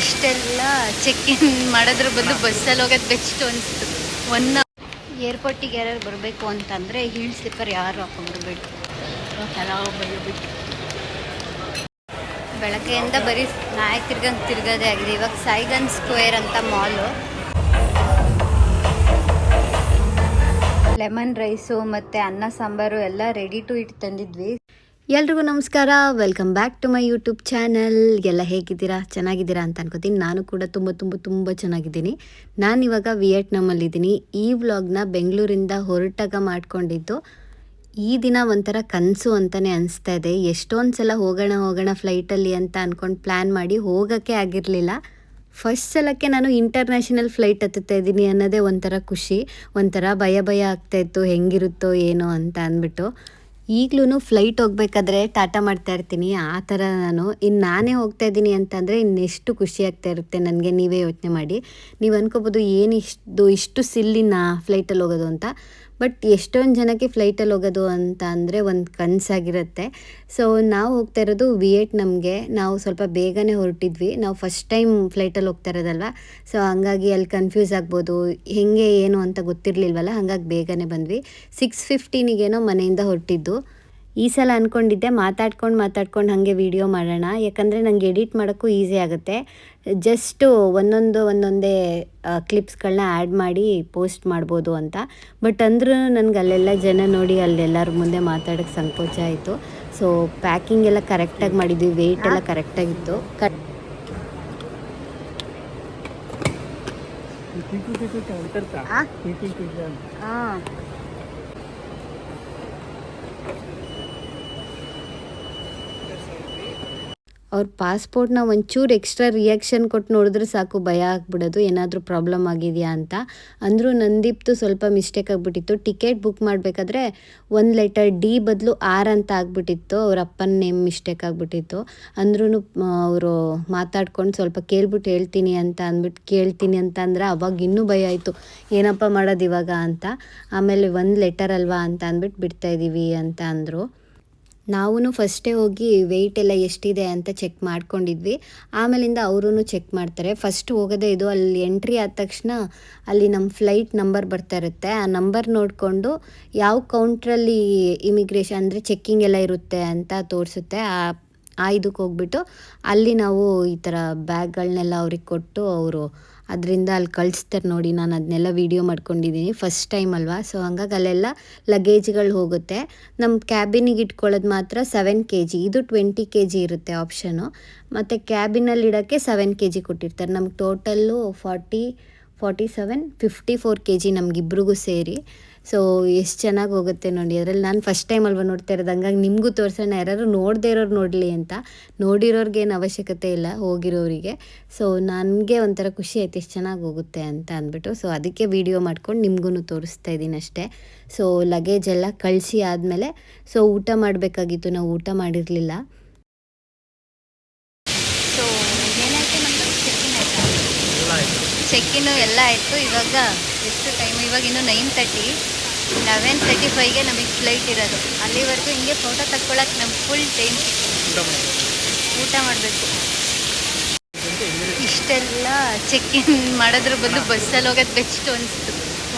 ಇಷ್ಟೆಲ್ಲ check in ಮಾಡೋದ್ರ ಬದಲು ಬಸ್ಸಲ್ಲಿ ಹೋಗೋದು ಬೆಸ್ಟ್ ಅನಿಸ್ತು ಒನ್ ಏರ್ಪೋರ್ಟಿಗೆ ಯಾರು ಬರಬೇಕು ಅಂತಂದರೆ ಹೀಲ್ ಸ್ಲಿಪ್ಪರ್ ಯಾರು ಹಾಕೊಂಡ್ಬಿಡ್ಬೇಡಿ ಬರಬೇಕು ಬೆಳಗ್ಗೆಯಿಂದ ಬರೀ ನಾಯಿ ತಿರ್ಗಂಗೆ ತಿರ್ಗೋದೇ ಆಗಿದೆ. ಇವಾಗ ಸೈಗನ್ ಸ್ಕ್ವೇರ್ ಅಂತ ಮಾಲು ಲೆಮನ್ ರೈಸು ಮತ್ತು ಅನ್ನ ಸಾಂಬಾರು ಎಲ್ಲ ರೆಡಿ ಟು ಇಟ್ ತಂದಿದ್ವಿ. ಎಲ್ರಿಗೂ ನಮಸ್ಕಾರ. Welcome back to my YouTube channel ಎಲ್ಲ ಹೇಗಿದ್ದೀರಾ? ಚೆನ್ನಾಗಿದ್ದೀರಾ ಅಂತ ಅನ್ಕೋತೀನಿ. ನಾನು ಕೂಡ ತುಂಬ ತುಂಬ ತುಂಬ ಚೆನ್ನಾಗಿದ್ದೀನಿ. ನಾನು ಇವಾಗ ವಿಯೆಟ್ನಾಮಲ್ಲಿದ್ದೀನಿ. ಈ ವ್ಲಾಗ್ನ ಬೆಂಗಳೂರಿಂದ ಹೊರಟಾಗ ಮಾಡ್ಕೊಂಡಿದ್ದು. ಈ ದಿನ ಒಂಥರ ಕನಸು ಅಂತಲೇ ಅನಿಸ್ತಾ ಇದೆ. ಎಷ್ಟೊಂದು ಸಲ ಹೋಗೋಣ ಹೋಗೋಣ ಫ್ಲೈಟಲ್ಲಿ ಅಂತ ಅಂದ್ಕೊಂಡು ಪ್ಲ್ಯಾನ್ ಮಾಡಿ ಹೋಗೋಕ್ಕೆ ಆಗಿರಲಿಲ್ಲ. ಫಸ್ಟ್ ಸಲಕ್ಕೆ ನಾನು ಇಂಟರ್ನ್ಯಾಷನಲ್ ಫ್ಲೈಟ್ ಹತ್ತುತ್ತಾ ಇದ್ದೀನಿ ಅನ್ನೋದೇ ಒಂಥರ ಖುಷಿ. ಒಂಥರ ಭಯ ಭಯ ಆಗ್ತಾಯಿತ್ತು ಹೆಂಗಿರುತ್ತೋ, ಏನೋ ಅಂತ ಅಂದ್ಬಿಟ್ಟು. ಈಗಲೂ ಫ್ಲೈಟ್ ಹೋಗ್ಬೇಕಾದ್ರೆ ಟಾಟಾ ಮಾಡ್ತಾ ಇರ್ತೀನಿ. ಆ ಥರ ನಾನು ಇನ್ನು ನಾನೇ ಹೋಗ್ತಾ ಇದ್ದೀನಿ ಅಂತಂದರೆ ಇನ್ನೆಷ್ಟು ಖುಷಿ ಆಗ್ತಾ ಇರುತ್ತೆ ನನಗೆ ನೀವೇ ಯೋಚನೆ ಮಾಡಿ. ನೀವು ಅನ್ಕೋಬೋದು ಏನು ಇಷ್ಟು ಇಷ್ಟು ಸಿಲ್ಲಿನ ಫ್ಲೈಟಲ್ಲಿ ಹೋಗೋದು ಅಂತ. ಬಟ್ ಎಷ್ಟೊಂದು ಜನಕ್ಕೆ ಫ್ಲೈಟಲ್ಲಿ ಹೋಗೋದು ಅಂತ ಅಂದರೆ ಒಂದು ಕನಸಾಗಿರುತ್ತೆ. ಸೊ ನಾವು ಹೋಗ್ತಾ ಇರೋದು ವಿಯೆಟ್ನಮ್ಗೆ. ನಾವು ಸ್ವಲ್ಪ ಬೇಗನೆ ಹೊರಟಿದ್ವಿ. ನಾವು ಫಸ್ಟ್ ಟೈಮ್ ಫ್ಲೈಟಲ್ಲಿ ಹೋಗ್ತಾ ಇರೋದಲ್ವ? ಸೊ ಹಂಗಾಗಿ ಅಲ್ಲಿ ಕನ್ಫ್ಯೂಸ್ ಆಗ್ಬೋದು. ಹೆಂಗೆ, ಏನು ಅಂತ ಗೊತ್ತಿರಲಿಲ್ವಲ್ಲ? ಹಾಗಾಗಿ ಬೇಗನೆ ಬಂದ್ವಿ. ಸಿಕ್ಸ್ ಫಿಫ್ಟೀನಿಗೇನೋ ಮನೆಯಿಂದ ಹೊರಟಿದ್ದು. ಈ ಸಲ ಅಂದ್ಕೊಂಡಿದ್ದೆ ಮಾತಾಡ್ಕೊಂಡು ಮಾತಾಡ್ಕೊಂಡು ಹಾಗೆ ವಿಡಿಯೋ ಮಾಡೋಣ. ಯಾಕಂದರೆ ನನಗೆ ಎಡಿಟ್ ಮಾಡೋಕ್ಕೂ ಈಸಿ ಆಗುತ್ತೆ. ಜಸ್ಟು ಒಂದೊಂದು ಒಂದೊಂದೇ ಕ್ಲಿಪ್ಸ್ಗಳನ್ನ ಆ್ಯಡ್ ಮಾಡಿ ಪೋಸ್ಟ್ ಮಾಡ್ಬೋದು ಅಂತ. ಬಟ್ ಅಂದ್ರೂ ನನಗೆ ಅಲ್ಲೆಲ್ಲ ಜನ ನೋಡಿ ಅಲ್ಲೆಲ್ಲರ ಮುಂದೆ ಮಾತಾಡೋಕ್ಕೆ ಸಂಕೋಚ ಆಯಿತು. ಸೊ ಪ್ಯಾಕಿಂಗ್ ಎಲ್ಲ ಕರೆಕ್ಟಾಗಿ ಮಾಡಿದ್ವಿ. ವೆಯ್ಟ್ ಎಲ್ಲ ಕರೆಕ್ಟಾಗಿತ್ತು ಕಟ್? ಹಾಂ ಅವ್ರ ಪಾಸ್ಪೋರ್ಟ್ನ ಒಂಚೂರು ಎಕ್ಸ್ಟ್ರಾ ರಿಯಾಕ್ಷನ್ ಕೊಟ್ಟು ನೋಡಿದ್ರೆ ಸಾಕು ಭಯ ಆಗ್ಬಿಡೋದು, ಏನಾದರೂ ಪ್ರಾಬ್ಲಮ್ ಆಗಿದೆಯಾ ಅಂತ. ಅಂದರೂ ನಂದೀಪ್ತು ಸ್ವಲ್ಪ ಮಿಸ್ಟೇಕ್ ಆಗಿಬಿಟ್ಟಿತ್ತು. ಟಿಕೆಟ್ ಬುಕ್ ಮಾಡಬೇಕಾದ್ರೆ ಒಂದು ಲೆಟರ್ ಡಿ ಬದಲು ಆರ್ ಅಂತ ಆಗ್ಬಿಟ್ಟಿತ್ತು. ಅವ್ರ ಅಪ್ಪನ ನೇಮ್ ಮಿಸ್ಟೇಕ್ ಆಗಿಬಿಟ್ಟಿತ್ತು. ಅಂದ್ರೂ ಅವರು ಮಾತಾಡ್ಕೊಂಡು ಸ್ವಲ್ಪ ಕೇಳ್ಬಿಟ್ಟು ಹೇಳ್ತೀನಿ ಅಂತ ಅಂದ್ಬಿಟ್ಟು ಕೇಳ್ತೀನಿ ಅಂತ ಅಂದ್ರೆ ಅವಾಗ ಇನ್ನೂ ಭಯ ಆಯಿತು. ಏನಪ್ಪ ಮಾಡೋದು ಇವಾಗ ಅಂತ. ಆಮೇಲೆ ಒಂದು ಲೆಟರ್ ಅಲ್ವಾ ಅಂತ ಅಂದ್ಬಿಟ್ಟು ಬಿಡ್ತಾ ಇದ್ದೀವಿ ಅಂತ ಅಂದರು. ನಾವು ಫಸ್ಟೇ ಹೋಗಿ ವೆಯ್ಟ್ ಎಲ್ಲ ಎಷ್ಟಿದೆ ಅಂತ ಚೆಕ್ ಮಾಡ್ಕೊಂಡಿದ್ವಿ. ಆಮೇಲಿಂದ ಅವರೂ ಚೆಕ್ ಮಾಡ್ತಾರೆ. ಫಸ್ಟ್ ಹೋಗೋದೇ ಇದು, ಅಲ್ಲಿ ಎಂಟ್ರಿ ಆದ ತಕ್ಷಣ ಅಲ್ಲಿ ನಮ್ಮ ಫ್ಲೈಟ್ ನಂಬರ್ ಬರ್ತಾ ಇರುತ್ತೆ. ಆ ನಂಬರ್ ನೋಡಿಕೊಂಡು ಯಾವ ಕೌಂಟ್ರಲ್ಲಿ ಇಮಿಗ್ರೇಷನ್ ಅಂದರೆ ಚೆಕ್ಕಿಂಗ್ ಎಲ್ಲ ಇರುತ್ತೆ ಅಂತ ತೋರಿಸುತ್ತೆ. ಆ ಆ ಇದಕ್ಕೆ ಹೋಗ್ಬಿಟ್ಟು ಅಲ್ಲಿ ನಾವು ಈ ಥರ ಬ್ಯಾಗ್ಗಳನ್ನೆಲ್ಲ ಅವ್ರಿಗೆ ಕೊಟ್ಟು ಅವರು ಅದರಿಂದ ಅಲ್ಲಿ ಕಳಿಸ್ತಾರೆ ನೋಡಿ, ನಾನು ಅದನ್ನೆಲ್ಲ ವೀಡಿಯೋ ಮಾಡ್ಕೊಂಡಿದ್ದೀನಿ ಫಸ್ಟ್ ಟೈಮ್ ಅಲ್ವಾ? ಸೊ ಹಂಗಾಗಿ ಅಲ್ಲೆಲ್ಲ ಲಗೇಜ್ಗಳು ಹೋಗುತ್ತೆ. ನಮ್ಮ ಕ್ಯಾಬಿನಿಗೆ ಇಟ್ಕೊಳ್ಳೋದು ಮಾತ್ರ ಸೆವೆನ್ ಕೆ ಜಿ ಇದು ಟ್ವೆಂಟಿ ಕೆ ಜಿ ಇರುತ್ತೆ ಆಪ್ಷನು ಮತ್ತು ಕ್ಯಾಬಿನಲ್ಲಿ ಇಡೋಕ್ಕೆ ಸೆವೆನ್ ಕೆ ಜಿ ಕೊಟ್ಟಿರ್ತಾರೆ. ನಮ್ಗೆ total forty forty seven fifty four K G ನಮಗಿಬ್ರಿಗೂ ಸೇರಿ. ಸೊ ಎಷ್ಟು ಚೆನ್ನಾಗಿ ಹೋಗುತ್ತೆ ನೋಡಿ ಅದರಲ್ಲಿ ನಾನು ಫಸ್ಟ್ ಟೈಮ್ ಅಲ್ವಾ ನೋಡ್ತಾ ಇರೋದು. ಹಂಗಾಗಿ ನಿಮಗೂ ತೋರಿಸೋಣ ಯಾರು ನೋಡದೇ ಇರೋರು ನೋಡಲಿ ಅಂತ. ನೋಡಿರೋರ್ಗೇನು ಅವಶ್ಯಕತೆ ಇಲ್ಲ ಹೋಗಿರೋರಿಗೆ. ಸೊ ನನಗೆ ಒಂಥರ ಖುಷಿ ಆಯ್ತು ಎಷ್ಟು ಚೆನ್ನಾಗಿ ಹೋಗುತ್ತೆ ಅಂತ ಅಂದ್ಬಿಟ್ಟು. ಸೊ ಅದಕ್ಕೆ ವಿಡಿಯೋ ಮಾಡ್ಕೊಂಡು ನಿಮಗೂ ತೋರಿಸ್ತಾ ಇದ್ದೀನಿ ಅಷ್ಟೇ. ಸೊ ಲಗೇಜ್ ಎಲ್ಲ ಕಳಿಸಿ ಆದಮೇಲೆ ಸೊ ಊಟ ಮಾಡಬೇಕಾಗಿತ್ತು. ನಾವು ಊಟ ಮಾಡಿರಲಿಲ್ಲ. ಸೊ ಏನಾಯ್ತು ಚೆಕ್ಕಿನು ಎಲ್ಲ ಆಯಿತು ಇವಾಗ. ಟೈಮ್ ಇವಾಗ ಇನ್ನು ನೈನ್ ತರ್ಟಿ ಲೆವೆನ್ ತರ್ಟಿ ಫೈವ್ಗೆ ನಮಗೆ ಫ್ಲೈಟ್ ಇರೋದು. ಅಲ್ಲಿವರೆಗೂ ಹಿಂಗೆ ಫೋಟೋ ತಕ್ಕೊಳಕ್ಕೆ ನಮ್ಗೆ ಫುಲ್ ಟೈಮ್ ಊಟ ಮಾಡಬೇಕು. ಇಷ್ಟೆಲ್ಲ ಚೆಕ್ ಇನ್ ಮಾಡೋದ್ರ ಬದಲು ಬಸ್ಸಲ್ಲಿ ಹೋಗೋದು ಬೆಸ್ಟ್ ಅನಿಸ್ತು.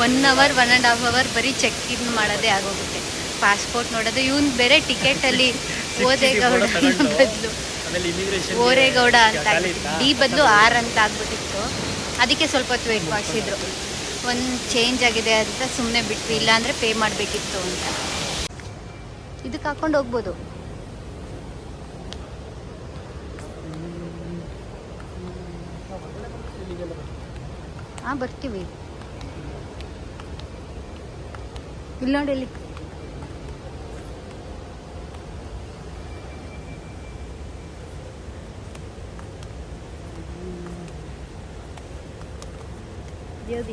One hour one and half hour ಬರೀ ಚೆಕ್ ಇನ್ ಮಾಡೋದೇ ಆಗೋಗುತ್ತೆ. ಪಾಸ್ಪೋರ್ಟ್ ನೋಡೋದು ಇವನು ಬೇರೆ ಟಿಕೆಟಲ್ಲಿ ಓದೇಗೌಡ ಬದಲು. ಓರೇಗೌಡ ಅಂತ ಡಿ ಬದಲು ಆರ್ ಅಂತ ಆಗ್ಬಿಟ್ಟಿತ್ತು. ಅದಕ್ಕೆ ಸ್ವಲ್ಪ ಹೊತ್ತು ವೇಟ್ ಮಾಡಿಸಿದ್ರು. ಒಂದು ಚೇಂಜ್ ಆಗಿದೆ ಅಂತ ಸುಮ್ಮನೆ ಬಿಟ್ವಿ, ಇಲ್ಲಾಂದರೆ ಪೇ ಮಾಡಬೇಕಿತ್ತು ಅಂತ. ಇದಕ್ಕೆ ಹಾಕೊಂಡು ಹೋಗ್ಬೋದು. ಹಾಂ, ಬರ್ತೀವಿ. ಇಲ್ಲಿ ನೋಡಿ ಇಲ್ಲಿ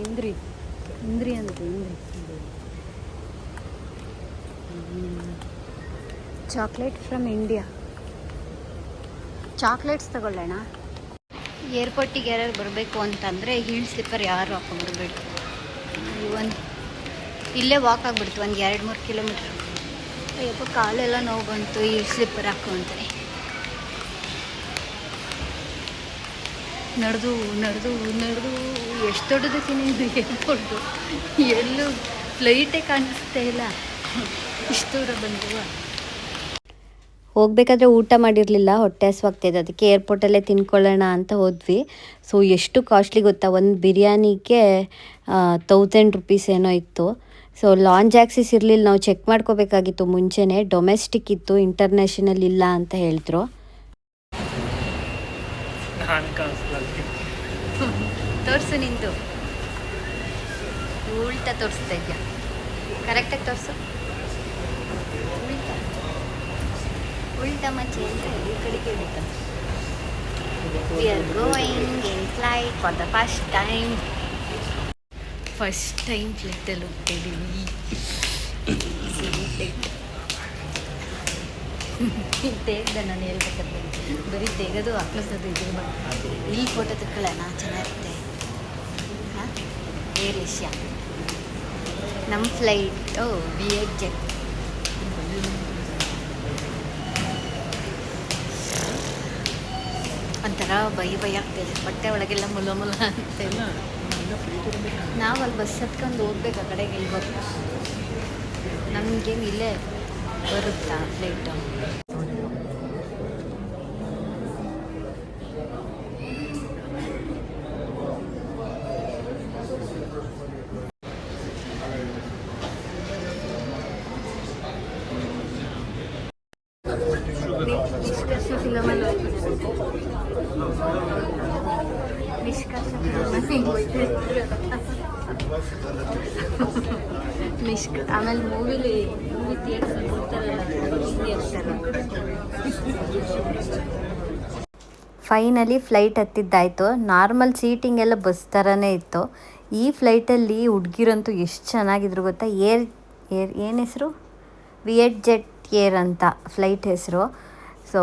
ಇಂದ್ರಿ. ಇಂದ್ರಿ ಅಂತ Indri. Chocolate from India. Chocolates ತಗೊಳ್ಳೋಣ ಏರ್ಪೋರ್ಟಿಗೆ ಯಾರು ಬರಬೇಕು ಅಂತಂದರೆ ಹೀಲ್ ಸ್ಲಿಪ್ಪರ್ ಯಾರು ಹಾಕೊಂಡು ಹಾಕೊಂಡ್ಬರ್ಬೇಡಿ ಒಂದು ಇಲ್ಲೇ ವಾಕ್ ಆಗಿಬಿಡ್ತು, ಒಂದು ಎರಡು ಮೂರು ಕಿಲೋಮೀಟ್ರ್ ಅಯ್ಯಪ್ಪ, ಕಾಲೆಲ್ಲ ನೋವು ಬಂತು, ಈ ಸ್ಲಿಪ್ಪರ್ ಹಾಕು ನಡೆದು ನಡೆದು ನಡೆದು ಎಷ್ಟು ದೊಡ್ಡದು ತಿನಿ ಇದು ಏರ್ಪೋರ್ಟು ಎಲ್ಲೂ ಫ್ಲೈಟೇ ಕಾಣಿಸ್ತಾ ಇಲ್ಲ. ಇಷ್ಟು ದೂರ ಹೋಗಬೇಕಾದ್ರೆ ಊಟ ಮಾಡಿರಲಿಲ್ಲ, ಹೊಟ್ಟೆ ಹಸುವಾಗ್ತಿದೆ. ಅದಕ್ಕೆ ಏರ್ಪೋರ್ಟಲ್ಲೇ ತಿನ್ಕೊಳ್ಳೋಣ ಅಂತ ಹೋದ್ವಿ. ಸೊ ಎಷ್ಟು ಕಾಸ್ಟ್ಲಿ ಗೊತ್ತಾ? ಒಂದು ಬಿರಿಯಾನಿಗೆ ತೌಸಂಡ್ ರುಪೀಸ್ ಏನೋ ಇತ್ತು. ಸೊ ಲಾಂಜ್ ಆ್ಯಕ್ಸಿಸ್ ಇರಲಿಲ್ಲ. ನಾವು ಚೆಕ್ ಮಾಡ್ಕೋಬೇಕಾಗಿತ್ತು ಮುಂಚೆನೇ. ಡೊಮೆಸ್ಟಿಕ್ ಇತ್ತು ಇಂಟರ್ನ್ಯಾಷನಲ್ ಇಲ್ಲ ಅಂತ ಹೇಳಿದ್ರು. ನಾನು ಕಾಣಿಸ್ಲಾಗ್ತೀನಿ ತೋರಿಸು ನಿಂದು ಉಲ್ಟಾ ತೋರಿಸ್ತಾ ಇದೆಯಾ ಕರೆಕ್ಟಾಗಿ ತೋರಿಸು ಉಲ್ಟಾ ಉಲ್ಟಾ ಮಚ್ಚೆ ಅಂತ ಈ ಕಡೆಗೆ ಉಲ್ಟಾ we are going in flight for the first time first time ಫ್ಲೈಟಲ್ಲಿ ಹೋಗ್ತಾ ಇದ್ದೀವಿ ತೆಗ್ದ ನಾನು ಹೇಳ್ಬೇಕಂದ್ರೆ ಬರೀ ತೆಗೆದು ಹಾಕ್ಲೋಸೋದು ಇದು ಇಲ್ಲಿ ಫೋಟೋ ತಕ್ಕೊಳ್ಳೋಣ ಚೆನ್ನಾಗಿರುತ್ತೆ. ಹಾಂ? ಏರ್ ಏಷ್ಯಾ ನಮ್ಮ ಫ್ಲೈಟು ಬಿ ಎಡ್ ಜೆಟ್ ಒಂಥರ ಬೈ ಬೈ ಆಗ್ತಿದೆ ಬಟ್ಟೆ ಒಳಗೆಲ್ಲ ಮುಲ ಮುಲ ಅಂತೇಳಿ ನಾವು ಅಲ್ಲಿ ಬಸ್ ಹತ್ಕೊಂಡು ಹೋಗ್ಬೇಕು ಆ ಕಡೆಗೆ ಇಲ್ಬೇಕು ನಮಗೇನು ಇಲ್ಲೇ ಬರುತ್ತಾ ಫ್ಲೈಟು ನಿಷ್ಕ ಆಮೇಲೆ ಮೂವಿಲಿ ಮೂವಿ ಫೈನಲಿ ಫ್ಲೈಟ್ ಹತ್ತಿದ್ದಾಯ್ತು. ನಾರ್ಮಲ್ ಸೀಟಿಂಗ್ ಎಲ್ಲ ಬಸ್ ಥರನೇ ಇತ್ತು. ಈ ಫ್ಲೈಟಲ್ಲಿ ಹುಡುಗಿರಂತೂ ಎಷ್ಟು ಚೆನ್ನಾಗಿದ್ರು ಗೊತ್ತಾ? ಏರ್ ಏರ್ ಏನು ಹೆಸರು? ವಿಯೆಟ್ ಜೆಟ್ ಏರ್ ಅಂತ ಫ್ಲೈಟ್ ಹೆಸರು. ಸೊ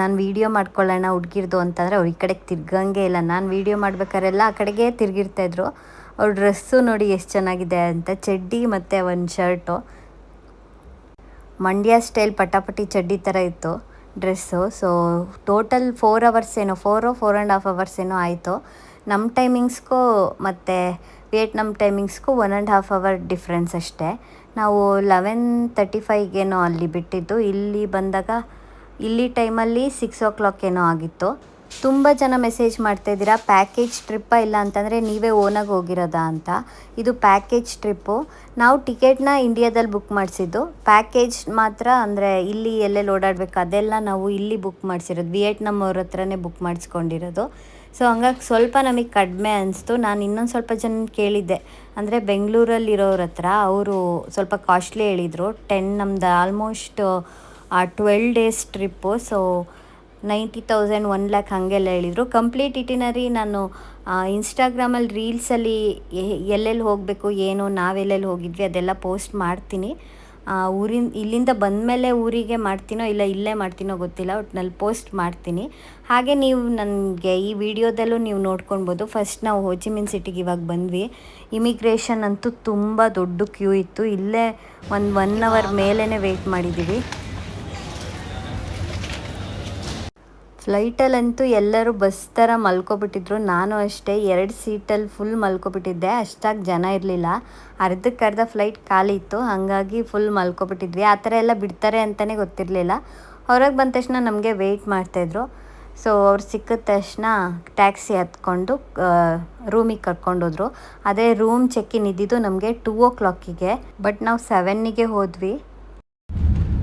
ನಾನು ವೀಡಿಯೋ ಮಾಡ್ಕೊಳ್ಳೋಣ ಹುಡುಗಿರ್ದು ಅಂತಂದರೆ ಅವ್ರು ಈ ಕಡೆಗೆ ತಿರ್ಗಂಗೆ ಇಲ್ಲ. ನಾನು ವೀಡಿಯೋ ಮಾಡ್ಬೇಕಾರೆಲ್ಲ ಆ ಕಡೆಗೆ ತಿರುಗಿರ್ತಾಯಿದ್ರು ಅವ್ರ ಡ್ರೆಸ್ಸು ನೋಡಿ ಎಷ್ಟು ಚೆನ್ನಾಗಿದೆ ಅಂತ, ಚಡ್ಡಿ ಮತ್ತು ಒಂದು ಶರ್ಟು. ಮಂಡ್ಯ ಸ್ಟೈಲ್ ಪಟಾಪಟಿ ಚಡ್ಡಿ ಥರ ಇತ್ತು dress. So total four hours ಏನೋ four four and half hours ಏನೋ ಆಯಿತು. ನಮ್ಮ ಟೈಮಿಂಗ್ಸ್ಗೂ ಮತ್ತು Vietnam ಟೈಮಿಂಗ್ಸ್ಗೂ one and half hour difference ಅಷ್ಟೇ. ನಾವು ಲೆವೆನ್ ತರ್ಟಿ ಫೈವ್ಗೇನೋ ಅಲ್ಲಿ ಬಿಟ್ಟಿದ್ದು. ಇಲ್ಲಿ ಬಂದಾಗ, ಇಲ್ಲಿ ಟೈಮಲ್ಲಿ ಸಿಕ್ಸ್ ಓ ಕ್ಲಾಕ್ ಏನೋ ಆಗಿತ್ತು. ತುಂಬ ಜನ ಮೆಸೇಜ್ ಮಾಡ್ತಾ ಇದ್ದೀರಾ ಪ್ಯಾಕೇಜ್ ಟ್ರಿಪ್ಪ ಇಲ್ಲ ಅಂತಂದರೆ ನೀವೇ ಓನಾಗಿ ಹೋಗಿರೋದಾ ಅಂತ. ಇದು ಪ್ಯಾಕೇಜ್ ಟ್ರಿಪ್ಪು ನಾವು ಟಿಕೆಟ್ನ ಇಂಡಿಯಾದಲ್ಲಿ ಬುಕ್ ಮಾಡಿಸಿದ್ದು. ಪ್ಯಾಕೇಜ್ ಮಾತ್ರ ಅಂದರೆ ಇಲ್ಲಿ ಎಲ್ಲೆಲ್ಲಿ ಓಡಾಡಬೇಕು ಅದೆಲ್ಲ ನಾವು ಇಲ್ಲಿ ಬುಕ್ ಮಾಡಿಸಿರೋದು. ವಿಯೆಟ್ನಾಮ್ ಅವ್ರ ಹತ್ರನೇ ಬುಕ್ ಮಾಡಿಸ್ಕೊಂಡಿರೋದು. ಸೊ ಹಂಗಾಗಿ ಸ್ವಲ್ಪ ನಮಗೆ ಕಡಿಮೆ ಅನಿಸ್ತು. ನಾನು ಇನ್ನೊಂದು ಸ್ವಲ್ಪ ಜನ ಕೇಳಿದ್ದೆ. ಅಂದರೆ ಬೆಂಗಳೂರಲ್ಲಿರೋರ ಹತ್ರ ಅವರು ಸ್ವಲ್ಪ ಕಾಸ್ಟ್ಲಿ ಹೇಳಿದರು. ಟೆನ್ ನಮ್ದು almost twelve days trip so ninety thousand one lakh ಹಾಗೆಲ್ಲ ಹೇಳಿದರು. ಕಂಪ್ಲೀಟ್ ಇಟಿನರಿ ನಾನು ಇನ್ಸ್ಟಾಗ್ರಾಮಲ್ಲಿ ರೀಲ್ಸಲ್ಲಿ ಎಲ್ಲೆಲ್ಲಿ ಹೋಗಬೇಕು ಏನು ನಾವೆಲ್ಲೆಲ್ಲಿ ಹೋಗಿದ್ವಿ ಅದೆಲ್ಲ ಪೋಸ್ಟ್ ಮಾಡ್ತೀನಿ. ಊರಿನ ಇಲ್ಲಿಂದ ಬಂದಮೇಲೆ ಊರಿಗೆ ಮಾಡ್ತೀನೋ ಇಲ್ಲ ಇಲ್ಲೇ ಮಾಡ್ತೀನೋ ಗೊತ್ತಿಲ್ಲ ಒಟ್ನಲ್ಲಿ ಪೋಸ್ಟ್ ಮಾಡ್ತೀನಿ. ಹಾಗೆ ನೀವು ನನಗೆ ಈ ವಿಡಿಯೋದಲ್ಲೂ ನೀವು ನೋಡ್ಕೊಳ್ಬೋದು ಫಸ್ಟ್ ನಾವು ಹೋಚಿಮಿನ್ ಸಿಟಿಗೆ ಇವಾಗ ಬಂದ್ವಿ. ಇಮಿಗ್ರೇಷನ್ ಅಂತೂ ತುಂಬ ದೊಡ್ಡ ಕ್ಯೂ ಇತ್ತು. ಇಲ್ಲೇ ಒಂದು ಒನ್ ಅವರ್ ಮೇಲೇ ವೆಯ್ಟ್ ಮಾಡಿದ್ದೀವಿ ಫ್ಲೈಟಲ್ಲಂತೂ ಎಲ್ಲರೂ ಬಸ್ ಥರ ಮಲ್ಕೊಬಿಟ್ಟಿದ್ರು. ನಾನು ಅಷ್ಟೇ ಎರಡು ಸೀಟಲ್ಲಿ ಫುಲ್ ಮಲ್ಕೊಬಿಟ್ಟಿದ್ದೆ. ಅಷ್ಟಾಗಿ ಜನ ಇರಲಿಲ್ಲ. ಅರ್ಧಕ್ಕರ್ಧ ಫ್ಲೈಟ್ ಖಾಲಿ ಇತ್ತು. ಹಾಗಾಗಿ ಫುಲ್ ಮಲ್ಕೊಬಿಟ್ಟಿದ್ವಿ. ಆ ಥರ ಎಲ್ಲ ಬಿಡ್ತಾರೆ ಅಂತಲೇ ಗೊತ್ತಿರಲಿಲ್ಲ. ಹೊರಗೆ ಬಂದ ತಕ್ಷಣ ನಮಗೆ ವೆಯ್ಟ್ ಮಾಡ್ತಾಯಿದ್ರು ಸೊ, ಅವ್ರು ಸಿಕ್ಕಿದ ತಕ್ಷಣ ಟ್ಯಾಕ್ಸಿ ಹತ್ಕೊಂಡು ರೂಮಿಗೆ ಕರ್ಕೊಂಡೋದ್ರು ಅದೇ ರೂಮ್ ಚೆಕ್ಕಿನ್ ಇದ್ದಿದ್ದು ನಮಗೆ ಟೂ ಓ ಕ್ಲಾಕಿಗೆ. ಬಟ್ ನಾವು ಸೆವೆನ್ನಿಗೆ ಹೋದ್ವಿ.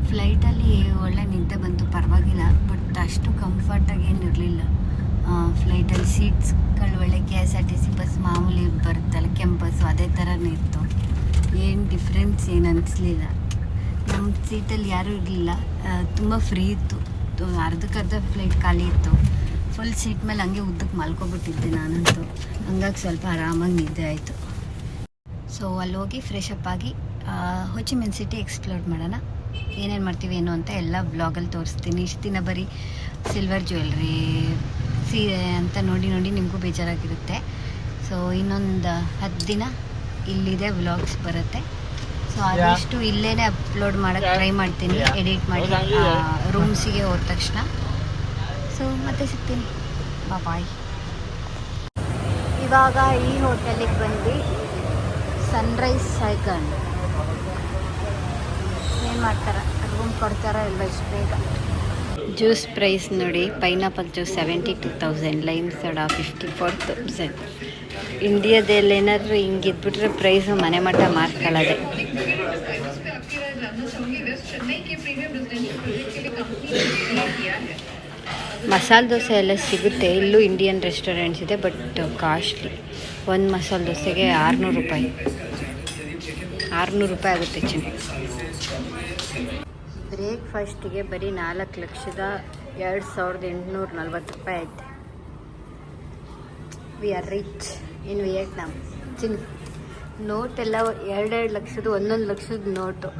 ಫ್ಲೈಟಲ್ಲಿ ಒಳ್ಳೆ ನಿದ್ದೆ ಬಂತು ಪರವಾಗಿಲ್ಲ ಬಟ್ ಅಷ್ಟು ಕಂಫರ್ಟಾಗಿ ಏನಿರಲಿಲ್ಲ ಫ್ಲೈಟಲ್ಲಿ ಸೀಟ್ಸ್ಗಳು ಒಳ್ಳೆ K S R T C bus ಮಾಮೂಲಿ ಬರುತ್ತಲ್ಲ ಕೆಂಪಸ್ಸು ಅದೇ ಥರನೇ ಇತ್ತು. ಏನು ಡಿಫ್ರೆನ್ಸ್ ಏನು ಅನಿಸ್ಲಿಲ್ಲ. ನಮ್ಮ ಸೀಟಲ್ಲಿ ಯಾರೂ ಇರಲಿಲ್ಲ. ತುಂಬ ಫ್ರೀ ಇತ್ತು. ಅರ್ಧಕ್ಕರ್ಧ ಫ್ಲೈಟ್ ಖಾಲಿ ಇತ್ತು. ಫುಲ್ ಸೀಟ್ ಮೇಲೆ ಹಂಗೆ ಉದ್ದಕ್ಕೆ ಮಲ್ಕೊಬಿಟ್ಟಿದ್ದೆ ನಾನಂತೂ. ಹಂಗಾಗಿ ಸ್ವಲ್ಪ ಆರಾಮಾಗಿ ನಿದ್ದೆ ಆಯಿತು. ಸೊ ಅಲ್ಲಿ ಹೋಗಿ ಫ್ರೆಶ್ ಅಪ್ ಆಗಿ ಹೊಚಿಮೆನ್ ಸಿಟಿ ಎಕ್ಸ್ಪ್ಲೋರ್ ಮಾಡೋಣ. ಏನೇನು ಮಾಡ್ತೀವಿ ಏನು ಅಂತ ಎಲ್ಲ ಬ್ಲಾಗಲ್ಲಿ ತೋರಿಸ್ತೀನಿ. ಇಷ್ಟು ದಿನ ಬರೀ ಸಿಲ್ವರ್ ಜ್ಯುವೆಲ್ರಿ ಸೀರೆ ಅಂತ ನೋಡಿ ನೋಡಿ ನಿಮಗೂ ಬೇಜಾರಾಗಿರುತ್ತೆ. ಸೊ ಇನ್ನೊಂದು ಹತ್ತು ದಿನ ಇಲ್ಲಿದೆ ವ್ಲಾಗ್ಸ್ ಬರುತ್ತೆ. ಸೊ ಆದಷ್ಟು ಇಲ್ಲೇ ಅಪ್ಲೋಡ್ ಮಾಡೋಕ್ಕೆ ಟ್ರೈ ಮಾಡ್ತೀನಿ ಎಡಿಟ್ ಮಾಡಿ ರೂಮ್ಸಿಗೆ ಹೋದ ತಕ್ಷಣ. ಸೊ ಮತ್ತೆ ಸಿಗ್ತೀನಿ. ಬಾಯ್ ಇವಾಗ ಈ ಹೋಟೆಲಿಗೆ ಬಂದು ಸನ್ರೈಸ್ ಸೈಕಲ್ ಮಾಡ್ತಾರೆ. ಕೊಡ್ತಾರ ಬೇಗ. ಜ್ಯೂಸ್ ಪ್ರೈಸ್ ನೋಡಿ pineapple juice seventy two thousand lime soda fifty four thousand ಇಂಡಿಯಾದಲ್ಲಿ ಏನಾದರೂ ಹಿಂಗಿದ್ಬಿಟ್ರೆ ಪ್ರೈಸ್ ಮನೆ ಮಟ್ಟ ಮಾರ್ಕೊಳ್ಳೋದೆ ಮಸಾಲೆ ದೋಸೆ ಎಲ್ಲ ಸಿಗುತ್ತೆ. ಇಲ್ಲೂ ಇಂಡಿಯನ್ ರೆಸ್ಟೋರೆಂಟ್ಸ್ ಇದೆ ಬಟ್ ಕಾಸ್ಟ್ಲಿ ಒಂದು ಮಸಾಲೆ ದೋಸೆಗೆ ಆರುನೂರು ರೂಪಾಯಿ. ಆರುನೂರು ರೂಪಾಯಿ ಆಗುತ್ತೆ ಚಿನ್ನ. ಬ್ರೇಕ್ಫಾಸ್ಟಿಗೆ ಬರೀ ನಾಲ್ಕು ಲಕ್ಷದ ಎರಡು ಸಾವಿರದ ಎಂಟುನೂರ ನಲ್ವತ್ತು ರೂಪಾಯಿ ಐತೆ. We are rich in Vietnam Chin note ಎಲ್ಲ ಎರಡೆರಡು ಲಕ್ಷದ, ಒಂದೊಂದು ಲಕ್ಷದ ನೋಟು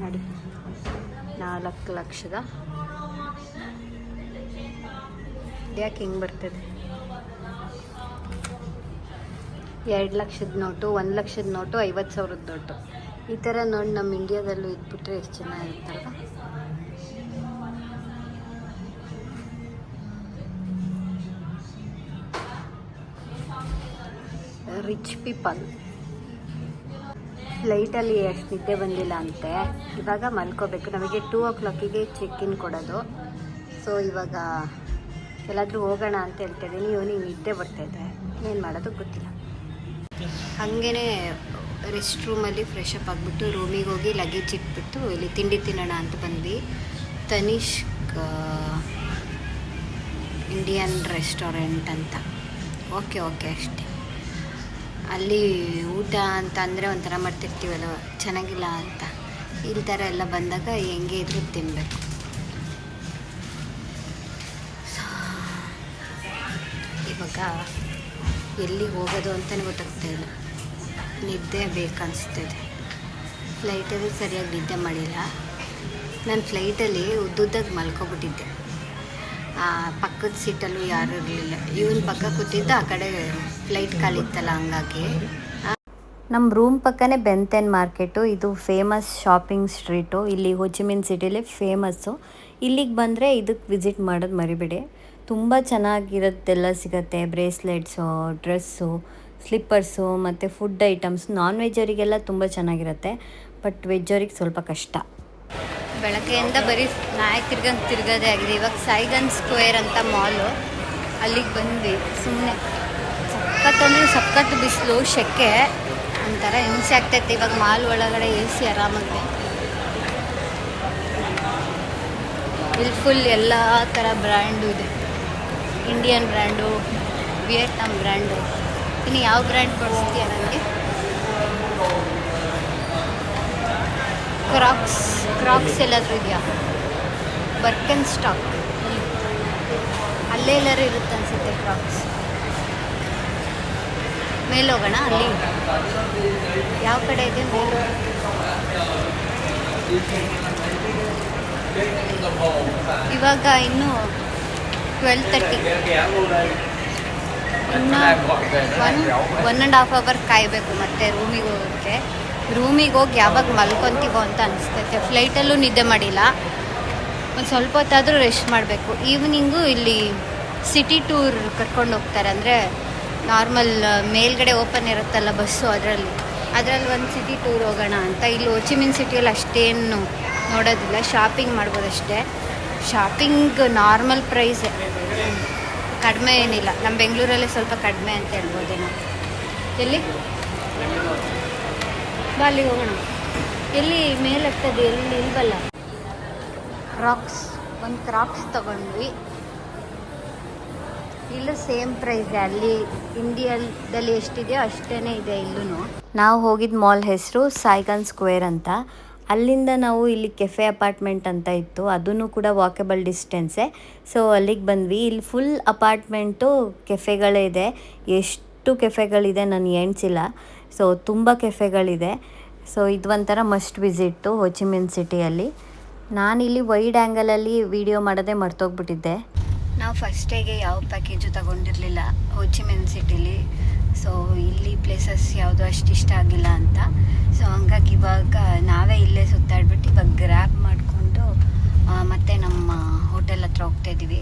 ನೋಡಿ. ನಾಲ್ಕು ಲಕ್ಷದ. ಯಾಕೆ ಹಿಂಗೆ ಬರ್ತದೆ? ಎರಡು ಲಕ್ಷದ ನೋಟು, ಒಂದು ಲಕ್ಷದ ನೋಟು, ಐವತ್ತು ಸಾವಿರದ ನೋಟು. ಈ ಥರ ನೋಡಿ ನಮ್ಮ ಇಂಡಿಯಾದಲ್ಲೂ ಇದ್ಬಿಟ್ರೆ ಎಷ್ಟು ಚೆನ್ನಾಗಿರುತ್ತಲ್ಲ ರಿಚ್ ಪೀಪಲ್ ಫ್ಲೈಟಲ್ಲಿ ಎಷ್ಟು ನಿದ್ದೆ ಬಂದಿಲ್ಲ ಅಂತೆ. ಇವಾಗ ಮಲ್ಕೋಬೇಕು. ನಮಗೆ ಟೂ ಓ ಕ್ಲಾಕಿಗೆ ಚೆಕ್ ಇನ್ ಕೊಡೋದು. ಸೊ ಇವಾಗ ಎಲ್ಲಾದರೂ ಹೋಗೋಣ ಅಂತ ಹೇಳ್ತಾ ಇದ್ದೀನಿ. ಇವನಿಗೆ ನಿದ್ದೆ ಬರ್ತಾಯಿದೆ ಏನು ಮಾಡೋದು ಗೊತ್ತಿಲ್ಲ. ಹಾಗೇ ರೆಸ್ಟ್ ರೂಮಲ್ಲಿ ಫ್ರೆಶ್ ಅಪ್ ಆಗಿಬಿಟ್ಟು ರೂಮಿಗೆ ಹೋಗಿ ಲಗೇಜ್ ಇಟ್ಬಿಟ್ಟು ಇಲ್ಲಿ ತಿಂಡಿ ತಿನ್ನೋಣ ಅಂತ ಬಂದ್ವಿ. ತನಿಷ್ಕ್ ಇಂಡಿಯನ್ ರೆಸ್ಟೋರೆಂಟ್ ಅಂತ. ಓಕೆ ಓಕೆ ಅಷ್ಟೇ. ಅಲ್ಲಿ ಊಟ ಅಂತ ಅಂದರೆ ಒಂಥರ ಮಾಡ್ತಿರ್ತೀವಲ್ಲ ಚೆನ್ನಾಗಿಲ್ಲ ಅಂತ. ಈ ಥರ ಎಲ್ಲ ಬಂದಾಗ ಹೆಂಗೆ ಇದ್ರೂ ತಿನ್ನಬೇಕು ಇವಾಗ ಎಲ್ಲಿಗೆ ಹೋಗೋದು ಅಂತಲೇ ಗೊತ್ತಾಗ್ತಾ ಇಲ್ಲ. ನಿದ್ದೆ ಬೇಕನ್ನಿಸ್ತದೆ ಫ್ಲೈಟಲ್ಲಿ ಸರಿಯಾಗಿ ನಿದ್ದೆ ಮಾಡಿಲ್ಲ. ನಾನು ಫ್ಲೈಟಲ್ಲಿ ಉದ್ದುದ್ದಾಗಿ ಮಲ್ಕೊಬಿಟ್ಟಿದ್ದೆ. ಪಕ್ಕದ ಸೀಟಲ್ಲೂ ಯಾರೂ ಇರಲಿಲ್ಲ. ಇವನು ಪಕ್ಕ ಕೂತಿದ್ದ ಆ ಕಡೆ ಫ್ಲೈಟ್ ಕಾಲಿತ್ತಲ್ಲ ಹಂಗಾಗಿ. ನಮ್ಮ ರೂಮ್ ಪಕ್ಕನೇ ಬೆಂತೆನ್ ಮಾರ್ಕೆಟು. ಇದು ಫೇಮಸ್ ಶಾಪಿಂಗ್ ಸ್ಟ್ರೀಟು. ಇಲ್ಲಿ ಹೊಚಿಮಿನ್ ಸಿಟಿಲಿ ಫೇಮಸ್ಸು. ಇಲ್ಲಿಗೆ ಬಂದರೆ ಇದಕ್ಕೆ ವಿಸಿಟ್ ಮಾಡೋದು ಮರಿಬೇಡಿ. ತುಂಬ ಚೆನ್ನಾಗಿರೋದೆಲ್ಲ ಸಿಗುತ್ತೆ. Bracelets, dress. ಸ್ಲಿಪ್ಪರ್ಸು ಮತ್ತು ಫುಡ್ ಐಟಮ್ಸ್ ನಾನ್ ವೆಜ್ ಅವರಿಗೆಲ್ಲ ತುಂಬ ಚೆನ್ನಾಗಿರುತ್ತೆ. ಬಟ್ ವೆಜ್ ಅವ್ರಿಗೆ ಸ್ವಲ್ಪ ಕಷ್ಟ. ಬೆಳಗ್ಗೆಯಿಂದ ಬರೀ ನಾಯಕ್ ತಿರ್ಗಂಗೆ ತಿರ್ಗೋದೇ ಆಗಿದೆ. ಇವಾಗ ಸೈಗನ್ ಸ್ಕ್ವೇರ್ ಅಂತ ಮಾಲು ಅಲ್ಲಿಗೆ ಬಂದ್ವಿ. ಸುಮ್ಮನೆ ಸಖತ್ ಅಂದರೆ ಸಖತ್ ಬಿಸಿಲು ಶೆಕೆ ಒಂಥರ ಹಿಂಸೆ ಆಗ್ತೈತೆ. ಇವಾಗ ಮಾಲ್ ಒಳಗಡೆ ಎ ಸಿ ಆರಾಮಾಗಿ. ಇಲ್ಲಿ ಫುಲ್ ಎಲ್ಲ ಥರ ಬ್ರ್ಯಾಂಡು ಇದೆ. ಇಂಡಿಯನ್ ಬ್ರ್ಯಾಂಡು ವಿಯೆಟ್ನಾಮ್ ಬ್ರ್ಯಾಂಡು ಇನ್ನು ಯಾವ ಬ್ರ್ಯಾಂಡ್ ಕೊಡಿಸ್ತೀಯ ನನಗೆ? ಕ್ರಾಕ್ಸ್ ಕ್ರಾಕ್ಸ್ ಎಲ್ಲಾದರೂ ಇದೆಯಾ? ಬರ್ಕನ್ ಸ್ಟಾಕ್ ಅಲ್ಲೇ ಎಲ್ಲರೂ ಇರುತ್ತೆ ಅನಿಸುತ್ತೆ ಕ್ರಾಕ್ಸ್ ಮೇಲೆ ಹೋಗೋಣ, ಅಲ್ಲಿ? ಯಾವ ಕಡೆ ಇದೆ ಮೇಲೆ? ಇವಾಗ ಇನ್ನು ಟ್ವೆಲ್ ತರ್ಟಿ ಇನ್ನು one one and half hour ಕಾಯಬೇಕು ಮತ್ತೆ ರೂಮಿಗೆ ಹೋಗೋಕ್ಕೆ. ರೂಮಿಗೆ ಹೋಗಿ ಯಾವಾಗ ಮಲ್ಕೊತೀವೋ ಅಂತ ಅನಿಸ್ತೈತೆ. ಫ್ಲೈಟಲ್ಲೂ ನಿದ್ದೆ ಮಾಡಿಲ್ಲ. ಒಂದು ಸ್ವಲ್ಪ ಹೊತ್ತಾದರೂ ರೆಸ್ಟ್ ಮಾಡಬೇಕು. ಈವ್ನಿಂಗು ಇಲ್ಲಿ ಸಿಟಿ ಟೂರ್ ಕರ್ಕೊಂಡು ಹೋಗ್ತಾರೆ. ಅಂದರೆ ನಾರ್ಮಲ್ ಮೇಲ್ಗಡೆ ಓಪನ್ ಇರುತ್ತಲ್ಲ ಬಸ್ಸು ಅದರಲ್ಲಿ. ಅದರಲ್ಲಿ ಒಂದು ಸಿಟಿ ಟೂರ್ ಹೋಗೋಣ ಅಂತ. ಇಲ್ಲಿ ಓಚಿಮಿನ್ ಸಿಟಿಯಲ್ಲಿ ಅಷ್ಟೇನು ನೋಡೋದಿಲ್ಲ. ಶಾಪಿಂಗ್ ಮಾಡ್ಬೋದಷ್ಟೇ ಶಾಪಿಂಗ್ ನಾರ್ಮಲ್ ಪ್ರೈಸೇ ಕಡಿಮೆ ಏನಿಲ್ಲ. ನಮ್ಮ ಬೆಂಗಳೂರಲ್ಲೇ ಸ್ವಲ್ಪ ಕಡಿಮೆ ಅಂತ ಹೇಳ್ಬೋದೇನೋ. ಎಲ್ಲಿ? ಬಾ ಅಲ್ಲಿಗೆ ಹೋಗೋಣ. ಎಲ್ಲಿ ಮೇಲೆ ಹತ್ತದು? ಎಲ್ಲಿ ಇಲ್ವಲ್ಲ ಕ್ರಾಕ್ಸ್ ಒಂದು ಕ್ರಾಕ್ಸ್ ತಗೊಂಡ್ವಿ. ಇಲ್ಲೂ ಸೇಮ್ ಪ್ರೈಸ್ ಅಲ್ಲಿ ಇಂಡಿಯಾದಲ್ಲಿ ಎಷ್ಟಿದೆಯೋ ಅಷ್ಟೇ ಇದೆ ಇಲ್ಲೂ ನಾವು ಹೋಗಿದ್ದ ಮಾಲ್ ಹೆಸರು ಸಾಯ್ಗನ್ ಸ್ಕ್ವೇರ್ ಅಂತ. ಅಲ್ಲಿಂದ ನಾವು ಇಲ್ಲಿ ಕೆಫೆ ಅಪಾರ್ಟ್ಮೆಂಟ್ ಅಂತ ಇತ್ತು. ಅದೂ ಕೂಡ ವಾಕಬಲ್ ಡಿಸ್ಟೆನ್ಸೇ ಸೊ ಅಲ್ಲಿಗೆ ಬಂದ್ವಿ. ಇಲ್ಲಿ ಫುಲ್ ಅಪಾರ್ಟ್ಮೆಂಟು ಕೆಫೆಗಳೇ ಇದೆ. ಎಷ್ಟು ಕೆಫೆಗಳಿದೆ ನಾನು ಎಣ್ಸಿಲ್ಲ. ಸೊ ತುಂಬ ಕೆಫೆಗಳಿದೆ. ಸೊ ಇದು ಒಂಥರ ಮಸ್ಟ್ ವಿಸಿಟ್ಟು ಹೊಚಿಮಿನ್ ಸಿಟಿಯಲ್ಲಿ ನಾನಿಲ್ಲಿ ವೈಡ್ ಆ್ಯಂಗಲಲ್ಲಿ ವಿಡಿಯೋ ಮಾಡೋದೇ ಮರ್ತೋಗ್ಬಿಟ್ಟಿದ್ದೆ. ನಾವು ಫಸ್ಟೇಗೆ ಯಾವ ಪ್ಯಾಕೇಜು ತಗೊಂಡಿರಲಿಲ್ಲ ಹೊಚಿಮಿನ್ ಸಿಟಿಲಿ ಸೊ ಇಲ್ಲಿ ಪ್ಲೇಸಸ್ ಯಾವುದು ಅಷ್ಟು ಇಷ್ಟ ಆಗಿಲ್ಲ ಅಂತ. ಸೊ ಹಂಗಾಗಿ ಇವಾಗ ನಾವೇ ಇಲ್ಲೇ ಸುತ್ತಾಡ್ಬಿಟ್ಟು ಇವಾಗ ಗ್ರ್ಯಾಬ್ ಮಾಡಿಕೊಂಡು ಮತ್ತೆ ನಮ್ಮ ಹೋಟೆಲ್ ಹತ್ರ ಹೋಗ್ತಾ ಇದ್ದೀವಿ